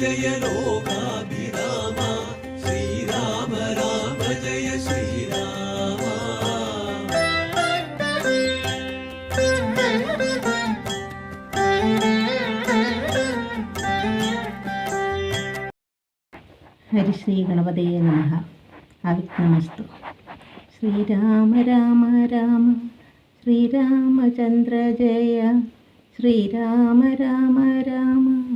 ജയ ലോകാഭിരാമ. ശ്രീരാമ രാമ ജയ ശ്രീരാമ. ഹരിശ്രീ ഗണപതയെ നമഃ. അവിഘ്നമസ്തു. ശ്രീരാമ രാമ രാമ. ശ്രീരാമചന്ദ്ര ജയ. ശ്രീരാമ രാമ രാമ.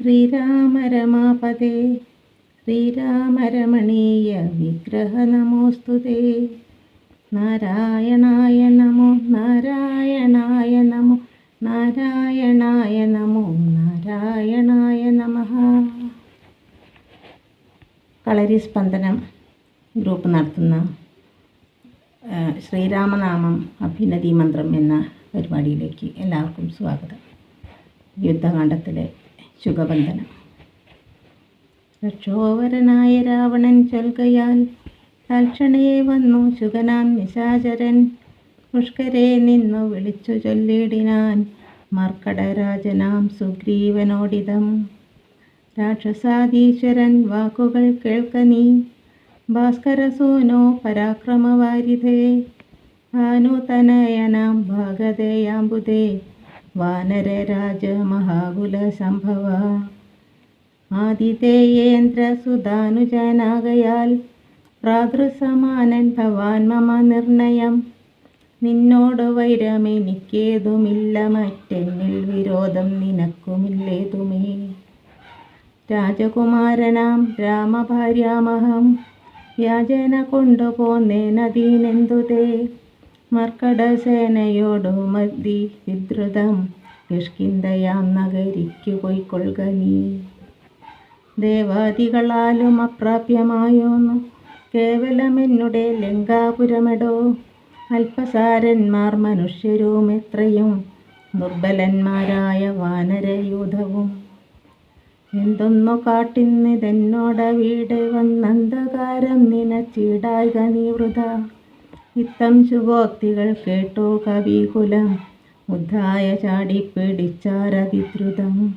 ശ്രീരാമ രമാപദേ ശ്രീരാമ രമണീയ വിഗ്രഹ നമോസ്തുതേ നാരായണായ നമോ നാരായണായ നമോ നാരായണായ നമോ നാരായണായ നമ. കളരി സ്പന്ദനം ഗ്രൂപ്പ് നടത്തുന്ന ശ്രീരാമനാമം അഭിനതി മന്ത്രം എന്ന പരിപാടിയിലേക്ക് എല്ലാവർക്കും സ്വാഗതം. യുദ്ധകാണ്ഡത്തിലെ ശുഗബന്ധനം രക്ഷോവരനായ രാവണൻ ചൊൽകയാൽ തൽക്ഷണയെ വന്നു ശുഗനാം നിശാചരൻ പുഷ്കരെ നിന്നു വിളിച്ചു ചൊല്ലിടിനാൻ മർക്കടരാജനാം സുഗ്രീവനോടിതം. രാക്ഷസാധീശ്വരൻ വാക്കുകൾ കേൾക്ക നീ. ഭാസ്കരസൂനോ പരാക്രമവാരിധേ. ഭാനുതനയനാം ഭാഗതയാമ്പുതേ വാനരരാജ മഹാകുല സംഭവ ആതിഥേയേന്ദ്ര സുധാനുജനാകയാൽ പ്രാതൃസമാനൻ ഭവാൻ മമ നിർണയം. നിന്നോട് വൈരമെനിക്കേതുമില്ല മറ്റെന്നിൽ വിരോധം നിനക്കുമില്ലേതുമേ. രാജകുമാരനാം രാമഭാര്യാമഹം വ്യാജേന കൊണ്ടുപോന്നേനദീനെന്തുതേ മർക്കടസേനയോടു മതി വിദ്രുതം കിഷ്കിന്തയാം നഗരിക്കു പോയിക്കൊള്ളുക നീ. ദേവാദികളാലും അപ്രാപ്യമായോന്നു. കേവലമെന്നുടെ ലങ്കാപുരമെടോ. അല്പസാരന്മാർ മനുഷ്യരും എത്രയും ദുർബലന്മാരായ വാനരയൂഥവും. എന്തൊന്നു കാട്ടിന്നിതെന്നോട വീട് വന്നന്ധകാരം നിനച്ചിടായിക നീവൃത ഇത്തം ശുഭോക്തികൾ കേട്ടോ കവികുലം. ഉദ്ധായ ചാടിപ്പിടിച്ചാരതിദ്രുതം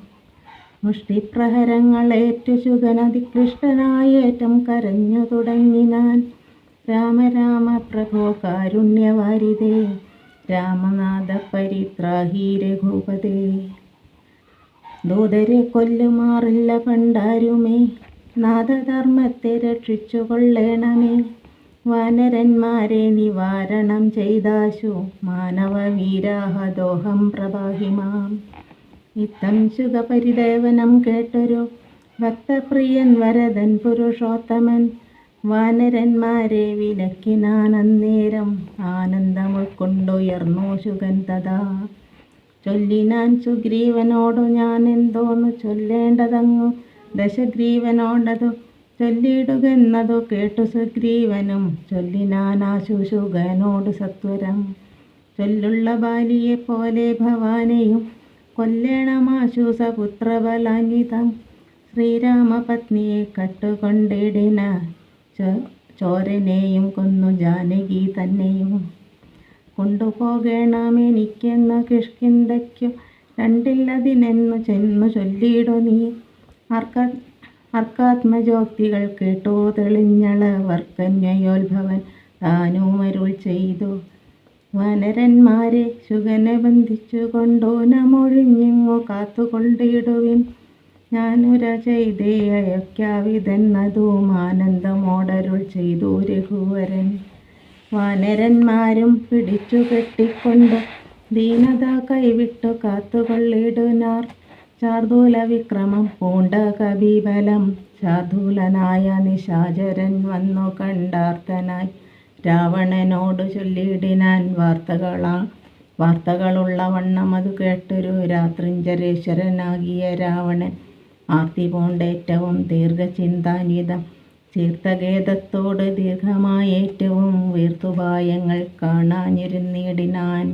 മുഷ്ടിപ്രഹരങ്ങളേറ്റു ശുഗനതികൃഷ്ടനായേറ്റം കരഞ്ഞു തുടങ്ങിനാൻ രാമ രാമ പ്രഭോ കാരുണ്യവാരിതേ. രാമനാഥ പരിത്രാഹി രഘുപതേ. ദൂതരെ കൊല്ലുമാറില്ല പണ്ടാരുമേ. നാഥധർമ്മത്തെ രക്ഷിച്ചു കൊള്ളേണമേ വാനരന്മാരെ നിവാരണം ചെയ്താശു. മാനവ വീരാഹദോഹം പ്രഭാഹിമാം ഇത്തം ശുഖപരിദേവനം കേട്ടൊരു ഭക്തപ്രിയൻ വരദൻ പുരുഷോത്തമൻ. വാനരന്മാരെ വിലക്കിനാൻ അന്നേരം ആനന്ദം ഉൾക്കൊണ്ടുയർന്നു ശുഗൻ തഥാ. ചൊല്ലിനാൻ സുഗ്രീവനോടു ഞാൻ എന്തോന്നു ചൊല്ലേണ്ടതങ്ങു. ദശഗ്രീവനോടതു ചൊല്ലിയിടുകെന്നതു കേട്ടു സുഗ്രീവനും ചൊല്ലിനാൻ ആശുശുഗനോട് സത്വരം. ചൊല്ലുള്ള ബാലിയെ പോലെ ഭവാനെയും കൊല്ലണമാശു പുത്രബലാന്വിതം. ശ്രീരാമപത്നിയെ കട്ടുകൊണ്ടിടിന ചോരനെയും കൊന്നു ജാനകി തന്നെയും. കൊണ്ടുപോകേണമെനിക്കെന്ന കിഷ്കിന്തയ്ക്കു രണ്ടില്ലതിനെന്നു ചെന്നു ചൊല്ലിയിടു നീ. അർക്ക അർക്കാത്മജോക്തികൾ കേട്ടോ തെളിഞ്ഞളവർക്കന്യോത്ഭവൻ താനുമരുൾ ചെയ്തു. വനരന്മാരെ ശുഗനെ ബന്ധിച്ചു കൊണ്ടോ കൊണ്ടോനമൊഴിഞ്ഞിങ്ങു കാത്തുകൊണ്ടിടുവിൻ. ഞാനുര ചെയ്തേ അയക്കാവിതെന്നതും ആനന്ദമോടരുൾ ചെയ്തു രഘുവരൻ. വാനരന്മാരും പിടിച്ചു കെട്ടിക്കൊണ്ടു ദീനത കൈവിട്ടു കാത്തുകൊള്ളിടുനാർ. ചാർദൂല വിക്രമം പൂണ്ട കവിബലം. ചാർദൂലനായ നിശാചരൻ വന്നു കണ്ടാർത്തനായി. രാവണനോട് ചൊല്ലിയിടിനാൻ വാർത്തകളാ. വാർത്തകളുള്ള വണ്ണം അത് കേട്ടൊരു രാത്രിഞ്ചരേശ്വരനാകിയ രാവണൻ. ആർത്തി പോണ്ട ഏറ്റവും ദീർഘചിന്താന്വിതം. ചീർത്തഗേദത്തോട് ദീർഘമായ ഏറ്റവും വീർത്തുപായങ്ങൾ കാണാനിരുന്നിടിനാൻ